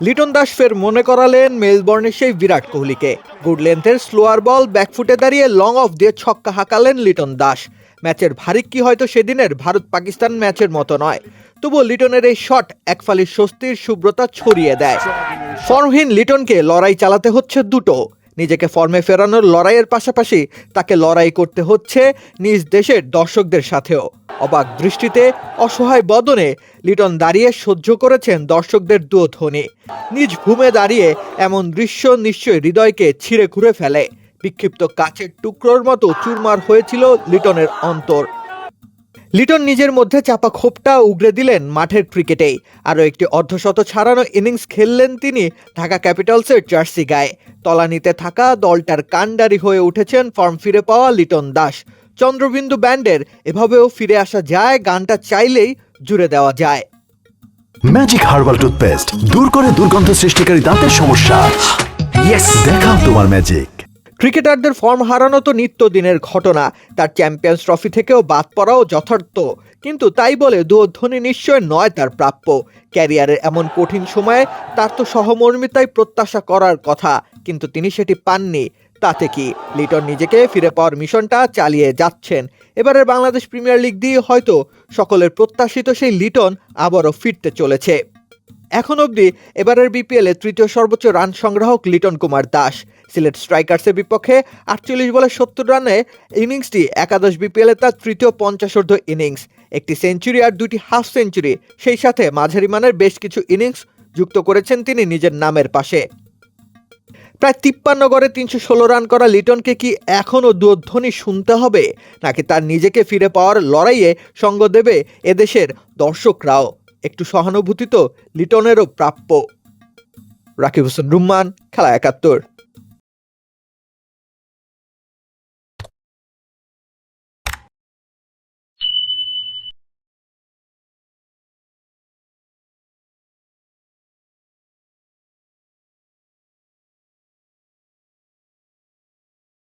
লিটন দাস ফের মনে করালেন মেলবর্নের সেই বিরাট কোহলিকে। গুড লেন্থের স্লোয়ার বল ব্যাকফুটে দাঁড়িয়ে লং অফ দিয়ে ছক্কা হাঁকালেন লিটন দাস। ম্যাচের ভারিক্কি হয়তো সেদিনের ভারত পাকিস্তান ম্যাচের মতো নয়। তবু লিটনের এই শট একফালি স্বস্তির শুভ্রতা ছড়িয়ে দেয়। ফর্মহীন লিটনকে লড়াই চালাতে হচ্ছে দুটো। নিজেকে ফর্মে ফেরানোর লড়াইয়ের পাশাপাশি তাকে লড়াই করতে হচ্ছে নিজ দেশের দর্শকদের সাথেও। অবাক দৃষ্টিতে অসহায় বদনে লিটন দাঁড়িয়ে সহ্য করেছেন দর্শকদের দুধ্বনি নিজ ভূমে দাঁড়িয়ে এমন দৃশ্য নিশ্চয়ই হৃদয়কে ছিঁড়ে খুঁড়ে ফেলে। বিক্ষিপ্ত কাচের টুকরোর মতো চুরমার হয়েছিল লিটনের অন্তর। লিটন নিজের মধ্যে চাপা ক্ষোভটা উগড়ে দিলেন মাঠের ক্রিকেটেই। আরও একটি অর্ধশত ছাড়ানো ইনিংস খেললেন তিনি ঢাকা ক্যাপিটালসের জার্সি গায়ে। তলানিতে থাকা দলটার কাণ্ডারি হয়ে উঠেছেন ফর্ম ফিরে পাওয়া লিটন দাস। চন্দ্রবিন্দু ব্যান্ডের এভাবেও ফিরে আসা যায়, গানটা চাইলেই জুড়ে দেওয়া যায়। ম্যাজিক হার্বাল টুথপেস্ট দূর করে দুর্গন্ধ সৃষ্টিকারী দাঁতের সমস্যা। দেখাও তোমার ম্যাজিক ক্রিকেটারদের ফর্ম হারানো তো নিত্যদিনের ঘটনা। তার চ্যাম্পিয়ন্স ট্রফি থেকেও বাদ পড়াও যথার্থ। কিন্তু তাই বলে দুধ্বনি নিশ্চয় নয় তার প্রাপ্য। ক্যারিয়ারের এমন কঠিন সময়ে তার তো সহমর্মিতাই প্রত্যাশা করার কথা। কিন্তু তিনি সেটি পাননি। তাতে কি? লিটন নিজেকে ফিরে পাওয়ার মিশনটা চালিয়ে যাচ্ছেন। এবারের বাংলাদেশ প্রিমিয়ার লিগ দিয়ে হয়তো সকলের প্রত্যাশিত সেই লিটন আবারও ফিরতে চলেছে। এখন অবধি এবারের বিপিএলে তৃতীয় সর্বোচ্চ রান সংগ্রাহক লিটন কুমার দাস। সিলেট স্ট্রাইকার্সের বিপক্ষে আটচল্লিশ বলে সত্তর রানে ইনিংসটি একাদশ বিপিএলে তার তৃতীয় পঞ্চাশোর্ধ ইনিংস। একটি সেঞ্চুরি আর দুটি হাফ সেঞ্চুরি, সেই সাথে মাঝারি মানের বেশ কিছু ইনিংস যুক্ত করেছেন তিনি নিজের নামের পাশে। প্রায় তিপ্পান্ন গড়ে তিনশো ষোলো রান করা লিটনকে কি এখনও দুধ্বনি শুনতে হবে? নাকি তার নিজেকে ফিরে পাওয়ার লড়াইয়ে সঙ্গ দেবে এদেশের দর্শকরাও? একটু সহানুভূতি তো লিটনেরও প্রাপ্য। রাকিব হোসেন রুম্মান খেলা একাত্তর।